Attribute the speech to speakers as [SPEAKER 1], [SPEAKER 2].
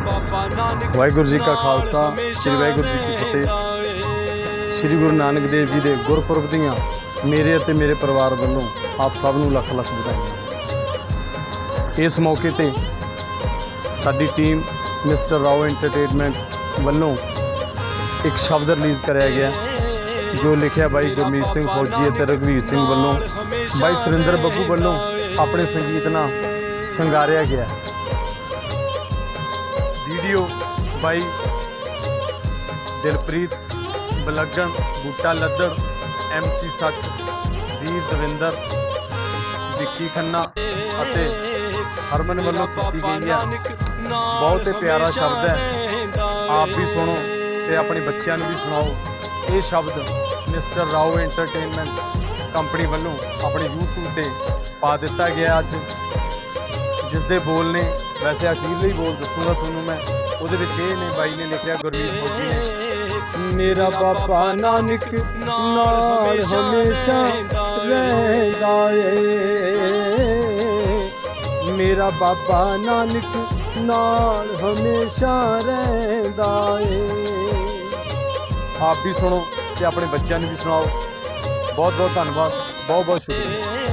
[SPEAKER 1] ਵਾਹਿਗੁਰੂ ਜੀ ਕਾ ਖਾਲਸਾ ਸ੍ਰੀ ਵਾਹਿਗੁਰੂ ਜੀ ਕੀ ਫਤਿਹ। ਸ੍ਰੀ ਗੁਰੂ ਨਾਨਕ ਦੇਵ ਜੀ ਦੇ ਗੁਰਪੁਰਬ ਦੀਆਂ ਮੇਰੇ ਅਤੇ ਮੇਰੇ ਪਰਿਵਾਰ ਵੱਲੋਂ ਆਪ ਸਭ ਨੂੰ ਲੱਖ ਲੱਖ ਵਧਾਈਆਂ। ਇਸ ਮੌਕੇ ਤੇ ਸਾਡੀ ਟੀਮ ਮਿਸਟਰ ਰਾਓ ਐਂਟਰਟੇਨਮੈਂਟ ਵੱਲੋਂ ਇੱਕ ਸ਼ਬਦ ਰਿਲੀਜ਼ ਕਰਿਆ ਗਿਆ ਜੋ ਲਿਖਿਆ ਬਾਈ ਗੁਰਮੀਤ ਸਿੰਘ ਫੌਜੀ ਅਤੇ ਰਘਵੀਰ ਸਿੰਘ ਵੱਲੋਂ ਬਾਈ ਸੁਰਿੰਦਰ ਬੱਬੂ ਵੱਲੋਂ ਆਪਣੇ ਸੰਗੀਤ ਨਾਲ ਸ਼ਿੰਗਾਰਿਆ ਗਿਆ। Video by Dilpreet Balgan, Boota Laddar MC ਸੱਚ, ਵੀਰ ਦਵਿੰਦਰ, ਵਿੱਕੀ ਖੰਨਾ ਅਤੇ ਹਰਮਨ ਵੱਲੋਂ ਕੀਤੀ ਗਈ ਹੈ। ਬਹੁਤ ਹੀ ਪਿਆਰਾ ਸ਼ਬਦ ਹੈ। ਆਪ ਵੀ ਸੁਣੋ ਤੇ ਆਪਣੇ ਬੱਚਿਆਂ ਨੂੰ ਵੀ ਸੁਣਾਓ। ਇਹ ਸ਼ਬਦ ਮਿਸਟਰ ਰਾਓ ਐਂਟਰਟੇਨਮੈਂਟ ਕੰਪਨੀ ਵੱਲੋਂ ਆਪਣੇ YouTube ਤੇ ਪਾ ਦਿੱਤਾ ਗਿਆ ਅੱਜ। ਜਿਸ ਦੇ ਬੋਲ ਨੇ ਵੈਸੇ ਅਖੀਰਲੇ ਹੀ ਬੋਲ ਦੱਸੂਗਾ ਤੁਹਾਨੂੰ ਮੈਂ। ਉਹਦੇ ਵਿੱਚ ਇਹ ਨੇ ਬਾਈ ਨੇ ਲਿਖਿਆ ਗੁਰਮੀਤ ਫੌਜੀ ਨੇ। ਮੇਰਾ ਬਾਬਾ ਨਾਨਕ ਨਾਲ ਹਮੇਸ਼ਾ ਰਹਿੰਦਾ ਏ। ਮੇਰਾ ਬਾਬਾ ਨਾਨਕ ਨਾਲ ਹਮੇਸ਼ਾ ਰਹਿੰਦਾ ਏ। ਆਪ ਵੀ ਸੁਣੋ ਤੇ ਆਪਣੇ ਬੱਚਿਆਂ ਨੂੰ ਵੀ ਸੁਣਾਓ। ਬਹੁਤ ਬਹੁਤ ਧੰਨਵਾਦ। ਬਹੁਤ ਬਹੁਤ ਸ਼ੁਕਰੀਆ।